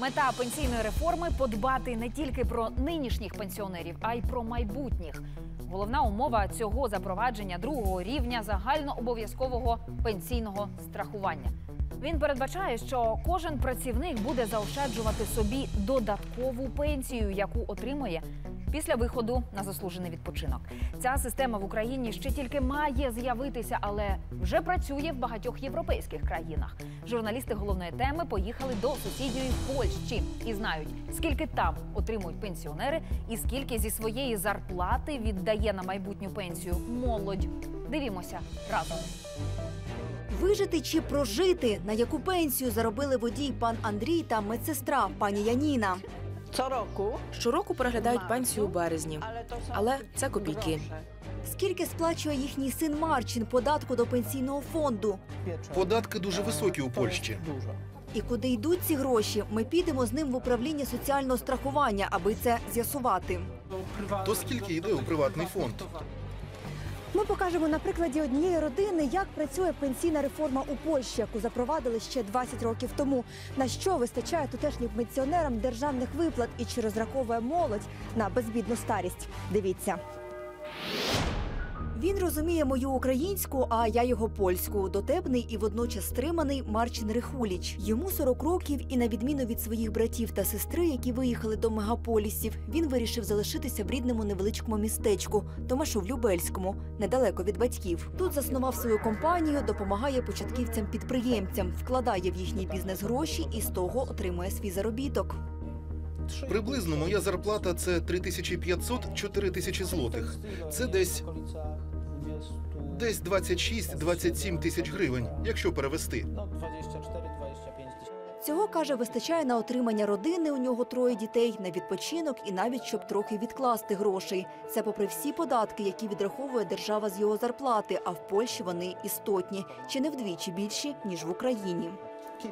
Мета пенсійної реформи подбати не тільки про нинішніх пенсіонерів, а й про майбутніх. Головна умова цього запровадження другого рівня загальнообов'язкового пенсійного страхування. Він передбачає, що кожен працівник буде заощаджувати собі додаткову пенсію, яку отримує після виходу на заслужений відпочинок. Ця система в Україні ще тільки має з'явитися, але вже працює в багатьох європейських країнах. Журналісти головної теми поїхали до сусідньої Польщі і знають, скільки там отримують пенсіонери, і скільки зі своєї зарплати віддає на майбутню пенсію молодь. Дивімося разом. Вижити чи прожити, на яку пенсію заробили водій пан Андрій та медсестра пані Яніна. Roku. Щороку переглядають пенсію у березні, але це копійки. Скільки сплачує їхній син Марчин податку до пенсійного фонду? Податки дуже високі у Польщі. І куди йдуть ці гроші? Ми підемо з ним в управління соціального страхування, аби це з'ясувати. То скільки йде у приватний фонд? Ми покажемо на прикладі однієї родини, як працює пенсійна реформа у Польщі, яку запровадили ще 20 років тому. На що вистачає тутешнім пенсіонерам державних виплат і чи розраховує молодь на безбідну старість? Дивіться. Він розуміє мою українську, а я його польську. Дотепний і водночас стриманий Марчин Рихуліч. Йому 40 років, і на відміну від своїх братів та сестри, які виїхали до мегаполісів, він вирішив залишитися в рідному невеличкому містечку Томашу-Любельському, недалеко від батьків. Тут заснував свою компанію, допомагає початківцям-підприємцям, вкладає в їхній бізнес гроші і з того отримує свій заробіток. Приблизно моя зарплата це 3500-4 тисячі злотих. Це десь десь 26-27 тисяч гривень, якщо перевести. Цього каже, вистачає на отримання родини. У нього троє дітей, на відпочинок і навіть щоб трохи відкласти грошей. Це попри всі податки, які відраховує держава з його зарплати. А в Польщі вони істотні, чи не вдвічі більші ніж в Україні.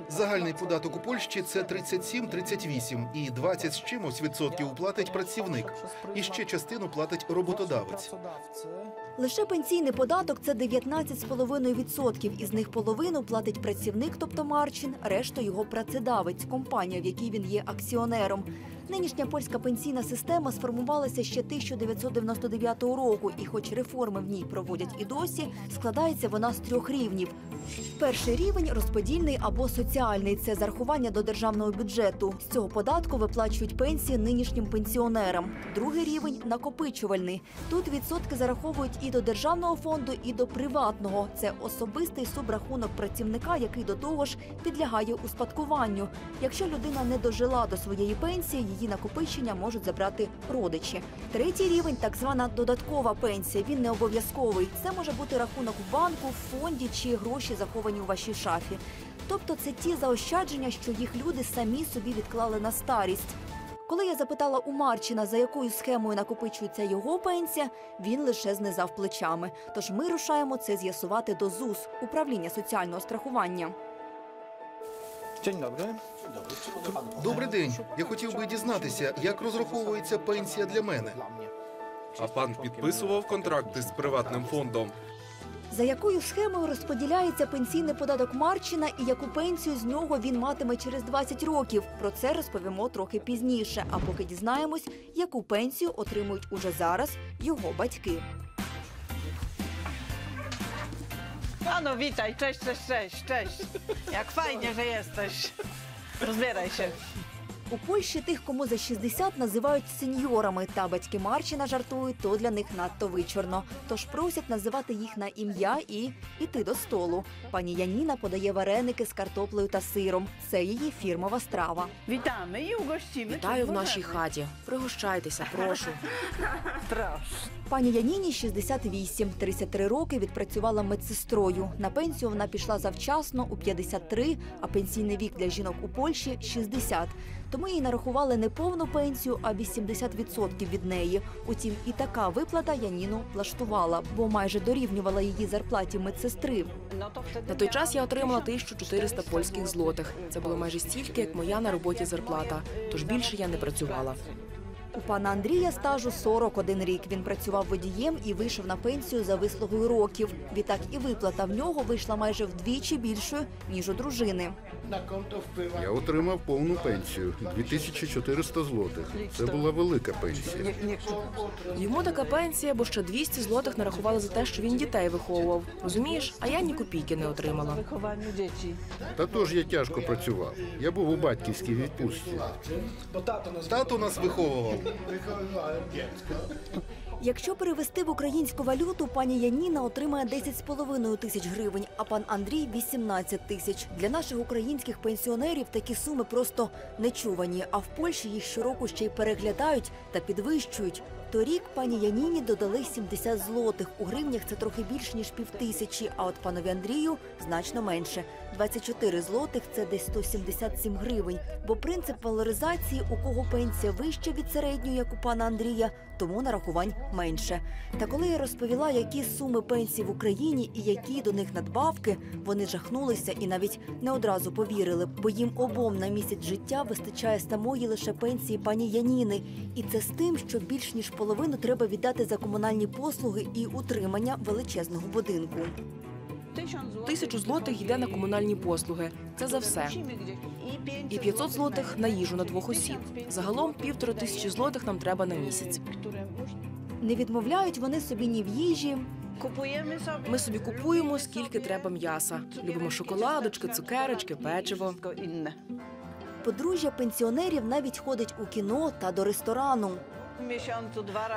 Загальний податок у Польщі це 37-38 і 20 з чимось відсотків платить працівник. І ще частину платить роботодавець. Лише пенсійний податок це 19,5%. Із них половину платить працівник, тобто Марчин, решту його працедавець, компанія, в якій він є акціонером. Нинішня польська пенсійна система сформувалася ще 1999 року, і, хоч реформи в ній проводять і досі, складається вона з трьох рівнів. Перший рівень розподільний або соціальний це зарахування до державного бюджету. З цього податку виплачують пенсії нинішнім пенсіонерам. Другий рівень накопичувальний. Тут відсотки зараховують і до державного фонду, і до приватного. Це особистий субрахунок працівника, який до того ж підлягає успадкуванню. Якщо людина не дожила до своєї пенсії, її накопичення можуть забрати родичі. Третій рівень так звана додаткова пенсія. Він не обов'язковий. Це може бути рахунок в банку, в фонді чи гроші заховані у вашій шафі. Тобто це ті заощадження, що їх люди самі собі відклали на старість. Коли я запитала у Марчина, за якою схемою накопичується його пенсія, він лише знизав плечами. Тож ми рушаємо це з'ясувати до ЗУС управління соціального страхування. Dzień dobry. Добрий день. Я хотів би дізнатися, як розраховується пенсія для мене. А пан підписував контракти з приватним фондом. За якою схемою розподіляється пенсійний податок Марчина і яку пенсію з нього він матиме через 20 років? Про це розповімо трохи пізніше. А поки дізнаємось, яку пенсію отримують уже зараз його батьки. Ano, witaj, cześć, cześć, cześć, cześć. Jak fajnie, że jesteś. Rozbieraj się. У Польщі тих, кому за 60, називають сеньорами, та батьки Марчина жартують, то для них надто вичорно. Тож просять називати їх на ім'я і іти до столу. Пані Яніна подає вареники з картоплею та сиром. Це її фірмова страва. Witamy i ugościmy. Вітаю в нашій хаті. Пригощайтеся, прошу. Пані Яніні 68, 33 роки відпрацювала медсестрою. На пенсію вона пішла завчасно у 53, а пенсійний вік для жінок у Польщі 60. Тому їй нарахували не повну пенсію, а 80% від неї. Утім, і така виплата Яніну влаштувала, бо майже дорівнювала її зарплаті медсестри. На той час я отримала 1400 польських злотих. Це було майже стільки, як моя на роботі зарплата. Тож більше я не працювала. У пана Андрія стажу 41 рік. Він працював водієм і вийшов на пенсію за вислугою років. Відтак і виплата в нього вийшла майже вдвічі більшою ніж у дружини. Я отримав повну пенсію 2400 злотих. Це була велика пенсія. Йому така пенсія, бо ще 200 злотих нарахували за те, що він дітей виховував. Розумієш? А я ні копійки не отримала. Та тож я тяжко працював. Я був у батьківській відпустці. Тато нас виховував. Якщо перевести в українську валюту, пані Яніна отримає 10,5 тисяч гривень, а пан Андрій 18 тисяч. Для наших українських пенсіонерів такі суми просто нечувані. А в Польщі їх щороку ще й переглядають та підвищують. Торік пані Яніні додали 70 злотих. У гривнях це трохи більше ніж півтисячі. А от панові Андрію значно менше. 24 злотих це десь 177 гривень. Бо принцип валоризації, у кого пенсія вища від середньої, як у пана Андрія, тому нарахувань менше. Та коли я розповіла, які суми пенсій в Україні і які до них надбавки, вони жахнулися і навіть не одразу повірили, бо їм обом на місяць життя вистачає самої лише пенсії пані Яніни. І це з тим, що більш ніж половину треба віддати за комунальні послуги і утримання величезного будинку. Тисячу злотих йде на комунальні послуги. Це за все. І 500 злотих на їжу на двох осіб. Загалом півтори тисячі злотих нам треба на місяць. Не відмовляють вони собі ні в їжі, Ми собі купуємо скільки треба м'яса. Любимо шоколадочки, цукерочки, печиво. Подружжя пенсіонерів навіть ходить у кіно та до ресторану.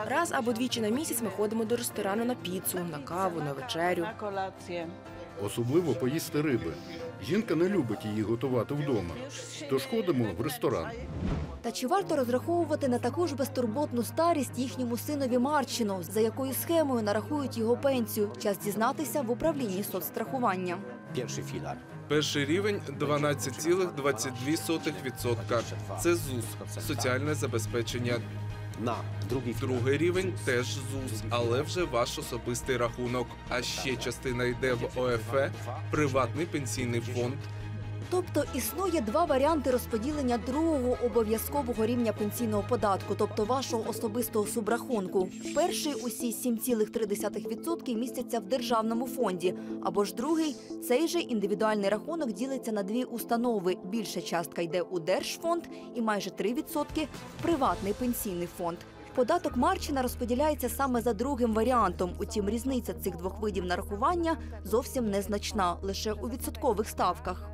Раз або двічі на місяць ми ходимо до ресторану на піцу, на каву, на вечерю. Особливо поїсти риби. Жінка не любить її готувати вдома. Тож ходимо в ресторан. Та чи варто розраховувати на таку ж безтурботну старість їхньому синові Марчину, за якою схемою нарахують його пенсію? Час дізнатися в управлінні соцстрахування. Pierwszy filar. Перший рівень 12,22%. Це ЗУС соціальне забезпечення. Na другий. Другий рівень теж ЗУС, але вже ваш особистий рахунок. А ще частина йде в ОФЕ, приватний пенсійний фонд. Тобто існує два варіанти розподілення другого обов'язкового рівня пенсійного податку, тобто вашого особистого субрахунку. Перший усі 7,3% містяться в державному фонді, або ж другий цей же індивідуальний рахунок ділиться на дві установи. Більша частка йде у держфонд і майже 3% в приватний пенсійний фонд. Податок Марчина розподіляється саме за другим варіантом. Утім, різниця цих двох видів нарахування зовсім незначна, лише у відсоткових ставках.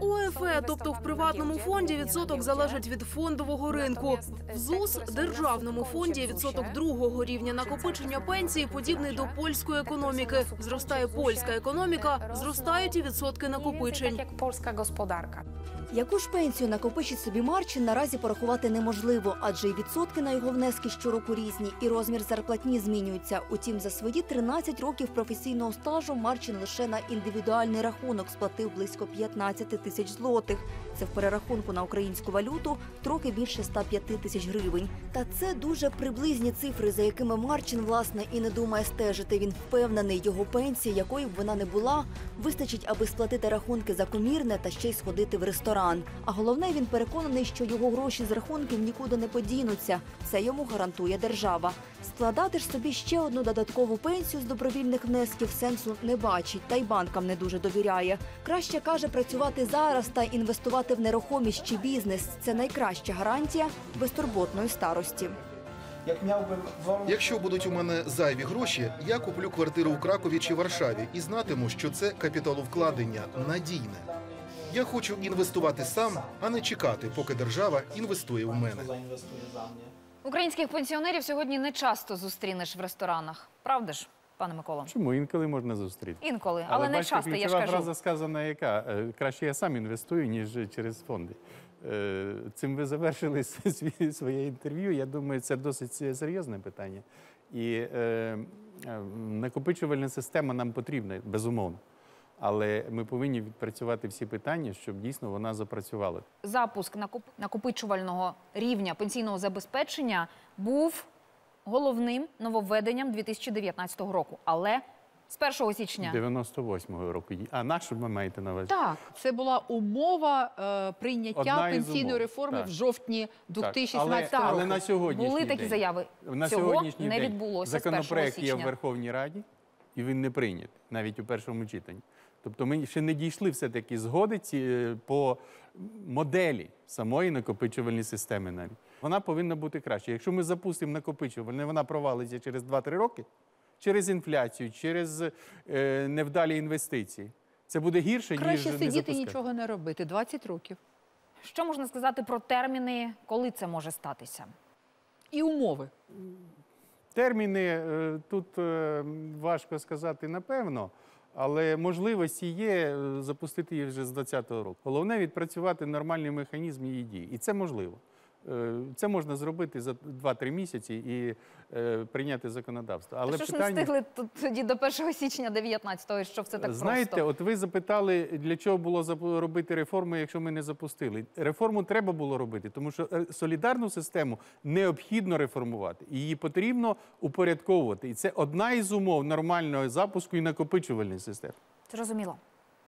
У ОФЕ, тобто в приватному фонді, відсоток залежить від фондового ринку. В ЗУС державному фонді відсоток другого рівня накопичення пенсії подібний до польської економіки. Зростає польська економіка, зростають і відсотки накопичень. як польська господарка. Яку ж пенсію накопичить собі Марчин, наразі порахувати неможливо, адже й відсотки на його внески щороку різні, і розмір зарплатні змінюється. Утім, за свої 13 років професійного стажу Марчин лише на індивідуальний рахунок сплатив близько 15 тисяч злотих. Це в перерахунку на українську валюту трохи більше 105 тисяч гривень. Та це дуже приблизні цифри, за якими Марчин власне і не думає стежити. Він впевнений, його пенсія, якою б вона не була, вистачить, аби сплатити рахунки за комірне та ще й сходити в ресторан. А головне, він переконаний, що його гроші з рахунків нікуди не подінуться. Це йому гарантує держава. Складати ж собі ще одну додаткову пенсію з добровільних внесків сенсу не бачить, та й банкам не дуже довіряє. Краще каже працювати зараз та інвестувати в нерухомість чи бізнес. Це найкраща гарантія безтурботної старості. Якщо будуть у мене зайві гроші, я куплю квартиру у Кракові чи Варшаві і знатиму, що це капіталовкладення надійне. Я хочу інвестувати сам, а не чекати, поки держава інвестує в мене. Українських пенсіонерів сьогодні не часто зустрінеш в ресторанах. Правда ж, пане Микола? Чому інколи можна зустріти? Інколи, але, не бачите, часто, я ж кажу. фраза сказана, яка Е, краще я сам інвестую, ніж через фонди. Е, Цим ви завершили своє інтерв'ю. Я думаю, це досить серйозне питання. І е, е, накопичувальна система нам потрібна, безумовно. Але ми повинні відпрацювати всі питання, щоб дійсно вона запрацювала. запуск накоп- накопичувального рівня пенсійного забезпечення був головним нововведенням 2019 року. Але з 1 січня 98-го року. А на що ви маєте на увазі? так Це була умова е, прийняття Одна із пенсійної умов, реформи так. в жовтні Так, 2017 але, року. але на сьогоднішній були такі день, заяви. На Цього сьогоднішній не день відбулося з 1 Законопроект є в січня. Верховній Раді, і він не прийнятий навіть у першому читанні. Тобто ми ще не дійшли все-таки згоди ці, е, по моделі самої накопичувальної системи навіть. Вона повинна бути краще. Якщо ми запустимо накопичувальне, вона провалиться через 2-3 роки, через інфляцію, через е, невдалі інвестиції. Це буде гірше, Краще ніж не сидіти і нічого не робити. 20 років. Що можна сказати про терміни, коли це може статися? І умови. Терміни е, тут е, важко сказати напевно, але можливості є е, запустити її вже з 2020 року. Головне відпрацювати нормальний механізм її дії. І це можливо. Е, Це можна зробити за 2-3 місяці і е, прийняти законодавство. Але що ж не встигли тут тоді до 1 січня 19-го, що все так Знаєте, просто? от ви запитали, для чого було робити реформи, якщо ми не запустили. Реформу треба було робити, тому що е, солідарну систему необхідно реформувати. Її потрібно упорядковувати. І це одна із умов нормального запуску і накопичувальної системи. Зрозуміло.